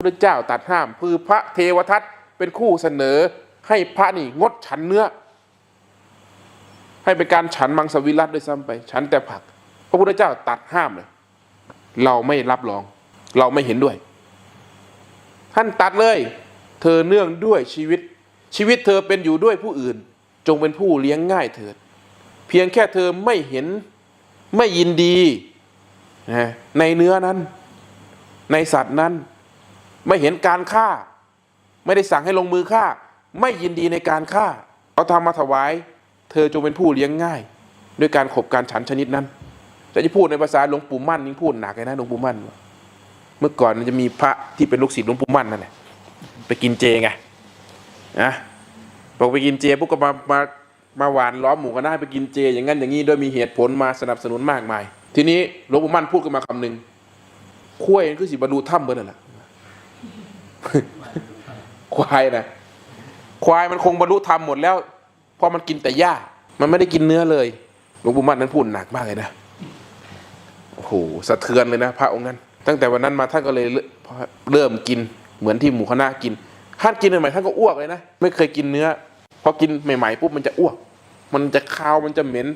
พระเจ้าตัดห้ามคือพระเทวทัตเป็นคู่เสนอให้พระนี่งดฉันเนื้อ ให้เป็นการฉันมังสวิรัตด้วยซ้ำไป ฉันแต่ผัก พระพุทธเจ้าตัดห้ามเลย เราไม่รับรอง เราไม่เห็นด้วย ท่านตัดเลย เธอเนื่องด้วยชีวิต ชีวิตเธอเป็นอยู่ด้วยผู้อื่น จงเป็นผู้เลี้ยงง่ายเถิด เพียงแค่เธอไม่เห็นไม่ยินดีในเนื้อนั้น ในสัตว์นั้น ไม่เห็นการฆ่า ไม่ได้สั่งให้ลงมือฆ่า ไม่ยินดีในการฆ่า เอาทำมาถวาย เธอจงเป็นผู้เลี้ยงง่าย ด้วยการขบการฉันชนิดนั้น แต่ที่พูดในภาษาหลวงปู่มั่นยิ่งพูดหนักเลยนะหลวงปู่มั่น เมื่อก่อนมันจะมีพระที่เป็นลูกศิษย์หลวงปู่มั่นนั่นแหละไปกินเจไงนะบอกไปกินเจพวกก็มามามาหวานล้อมหมู่กันได้ไปกินเจ อย่างนั้นอย่างนี้โดยมีเหตุผลมาสนับสนุนมากมาย ทีนี้หลวงปู่มั่นพูดกันมาคำหนึ่งคุ้ยคือสิบรรลุถ้ำเบอร์นั่นแหละ ควายนะควายมันคงบรรลุธรรมหมดแล้วเพราะมันกินแต่หญ้า มันไม่ได้กินเนื้อเลยหลวงปู่มั่นนั้นพูดหนักมากเลยนะโอ้โหสะเทือนเลยนะ พระองค์นั้น ตั้งแต่วันนั้นมาท่านก็เลยเริ่มกินเหมือนที่หมู่คณะกินท่านกินใหม่ๆท่านก็อ้วกเลยนะ ไม่เคยกินเนื้อพอกินใหม่ๆปุ๊บมันจะอ้วก มันจะคาวมันจะเหม็น